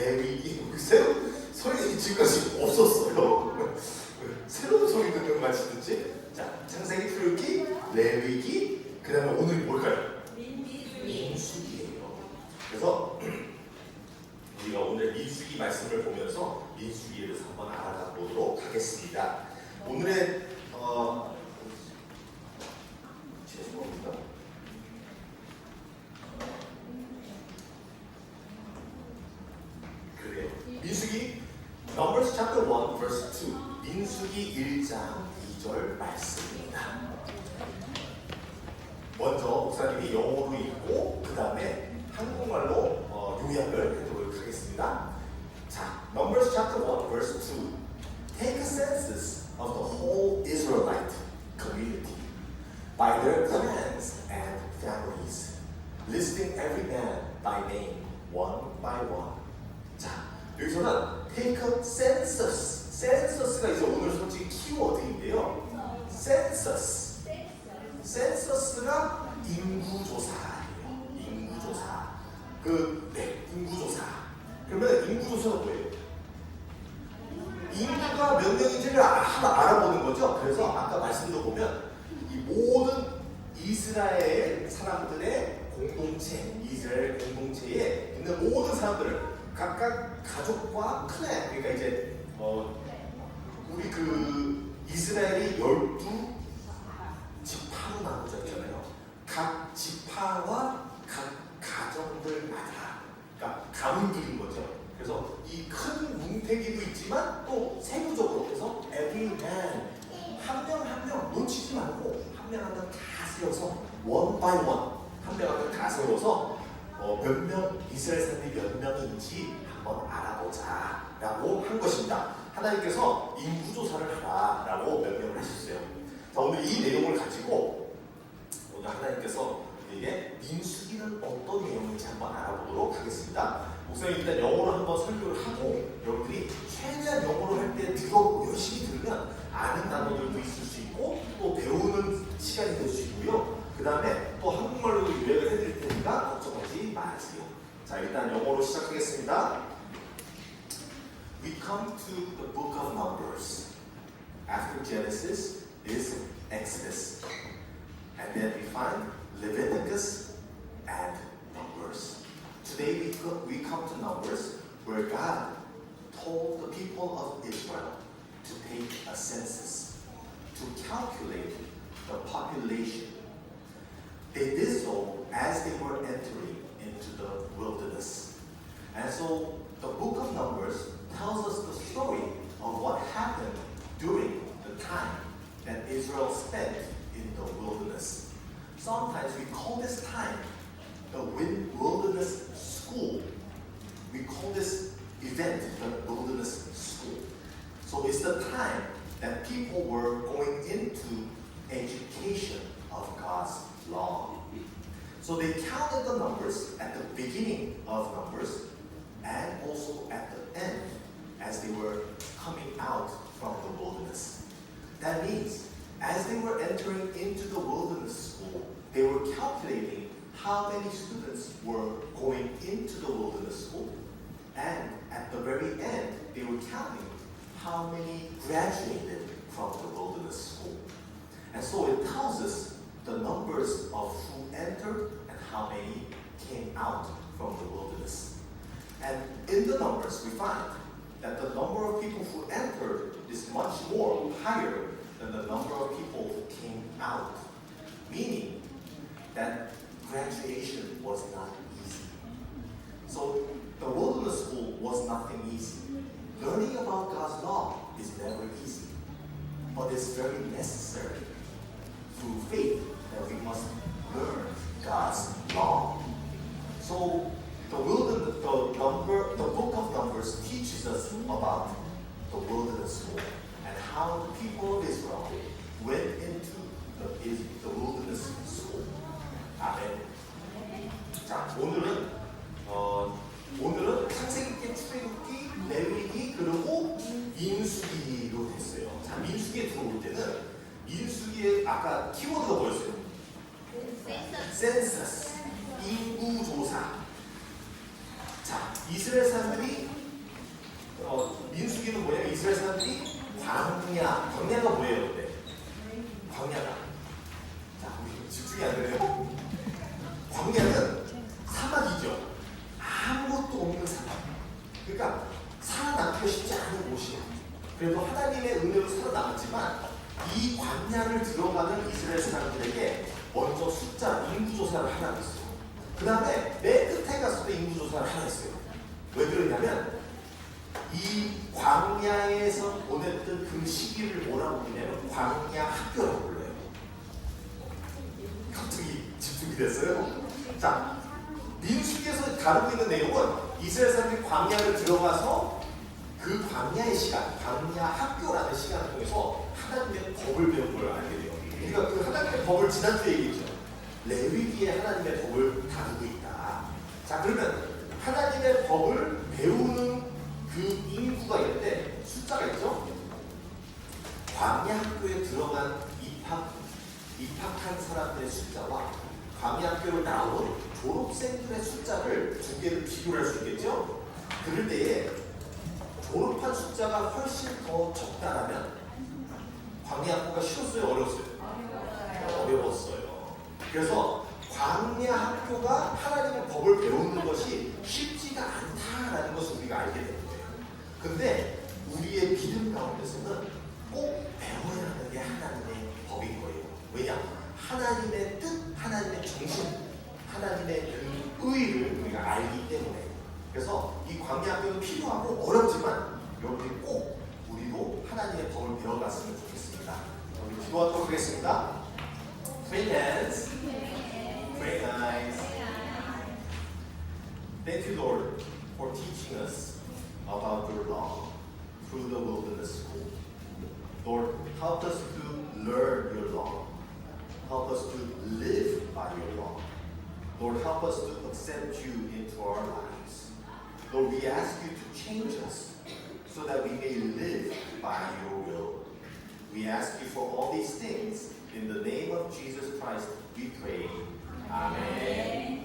레위기 새로 소리 지금까지 없었어요. 새로운 소리 듣는 것 같이 듣지? 자, 창세기, 출애굽기, 레위기, 그 다음에 오늘이 뭘까요? 민수기예요. 그래서 우리가 오늘 민수기 말씀을 보면서 민수기에 대해서 한번 알아가 보도록 하겠습니다. 오늘의 어 죄송합니다. 그래요. 민수기 Numbers chapter 1 verse 2 민수기 1장 2절 말씀입니다. 먼저 목사님이 영어로 읽고 그 다음에 한국말로 어, 요약을 해보도록 하겠습니다. 자, Numbers chapter 1 verse 2 Take a census of the whole Israelite community by their clans and families, listing every man by name, one by one. 자, 여기서는 take a census. census가 이제 오늘 솔직히 키워드인데요. census. 센서스가 인구조사예요. 인구조사. 그, 네, 인구조사. 그러면 인구조사가 뭐예요? 인구가 몇 명인지를 아- 하나 알아보는 거죠. 그래서 아까 말씀도 보면 이 모든 이스라엘 사람들의 공동체, 이스라엘 공동체에 있는 모든 사람들을 각각 가족과 클랜, 그러니까 이제 어, 우리 그 이스라엘이 열두 지파로 나누어져 있잖아요. 각 지파와 각 가정들마다, 그러니까 가문들인 거죠. 그래서 이 큰 뭉태기도 있지만 또 세부적으로 그래서 every man 한명 한 명 놓치지 말고 한 명 한 명 다 세워서 one by one 한 명 한 명 다 세워서 어, 몇명 이스라엘 사람이 몇 명인지 한번 알아보자라고 한 것입니다. 하나님께서 인구 조사를 하라라고 일단 영어로 시작하겠습니다. We come to the book of Numbers. After Genesis is Exodus. And then we find Leviticus and Numbers. Today we, co- we come to Numbers where God told the people of Israel to take a census to calculate the population. They did so as they were entering into the wilderness. And so the book of Numbers tells us the story of what happened during the time that Israel spent in the wilderness. Sometimes we call this time the wilderness school. We call this event the wilderness school. So it's the time that people were going into education of God's law. So they counted the numbers at the beginning of numbers and also at the end as they were coming out from the wilderness. That means as they were entering into the wilderness school, they were calculating how many students were going into the wilderness school. And at the very end, they were counting how many graduated from the wilderness school. And so it tells us the numbers of who entered how many came out from the wilderness. And in the numbers, we find that the number of people who entered is much more higher than the number of people who came out. Meaning that graduation was not easy. So the wilderness school was nothing easy. Learning about God's law is never easy, but it's very necessary through faith that we must learn God's law. So the wilderness, the number, the book of Numbers teaches us about the wilderness school and how the people of Israel went into the, the wilderness school. 아멘. 자 오늘은 어, 오늘은 창세기, 출애굽기, 레위기 그리고 민수기로 됐어요. 자 민수기에 들어올 때는 민수기의 아까 키워드가 뭐였어요? 센서스 인구 조사. 자 이스라엘 사람들이 어, 민수기는 뭐냐면 이스라엘 사람들이 광야, 광야가 뭐예요, 근데? 광야가. 자, 우리 집중이 안 되네요. 광야는 사막이죠. 아무것도 없는 사막. 그러니까 살아남기가 쉽지 않은 곳이에요. 그래도 하나님의 은혜로 살아남았지만 이 광야를 들어가는 이스라엘 사람들에게 먼저 숫자 인구 조사를 하나 했어요. 그 다음에 맨 끝에 때 인구조사를 하나 했어요. 왜 그러냐면 이 광야에서 보냈던 그 시기를 뭐라고 부르냐면 광야 학교라고 불러요. 갑자기 집중이 됐어요. 자, 민수기에서 다루고 있는 내용은 이스라엘 사람들이 광야를 들어가서 그 광야의 시간, 광야 학교라는 시간을 통해서 하나님의 법을 배운 걸 알게 돼요. 우리가 그 하나님의 법을 지난주에 얘기했죠. 레위기에 하나님의 법을 다루고 있다. 자, 그러면 하나님의 법을 배우는 그 인구가 있는데 숫자가 있죠? 광야 학교에 들어간 입학, 입학한 사람들의 숫자와 광야 학교를 나온 졸업생들의 숫자를 두 개를 비교를 할수 있겠죠? 그럴 때에 졸업한 숫자가 훨씬 더 적다라면 광야 학교가 쉬웠어요? 어려웠어요? 어려웠어요. 그래서 광야 학교가 하나님의 법을 배우는 것이 쉽지가 않다라는 것을 우리가 알게 되는 거예요. 근데 우리의 믿음 가운데서는 꼭 배워야 하는 게 하나님의 법인 거예요. 왜냐? 하나님의 뜻, 하나님의 정신, 하나님의 그 의를 우리가 알기 때문에. 그래서 이 광야 학교는 필요하고 어렵지만 여러분이 꼭 우리도 하나님의 법을 배워갔으면 좋겠습니다. 우리 기도하도록 하겠습니다. Three hands. Very nice. Thank you, Lord, for teaching us about your law through the wilderness school. Lord, help us to learn your law. Help us to live by your law. Lord, help us to accept you into our lives. Lord, we ask you to change us so that we may live by your will. We ask you for all these things. In the name of Jesus Christ, we pray. Amém.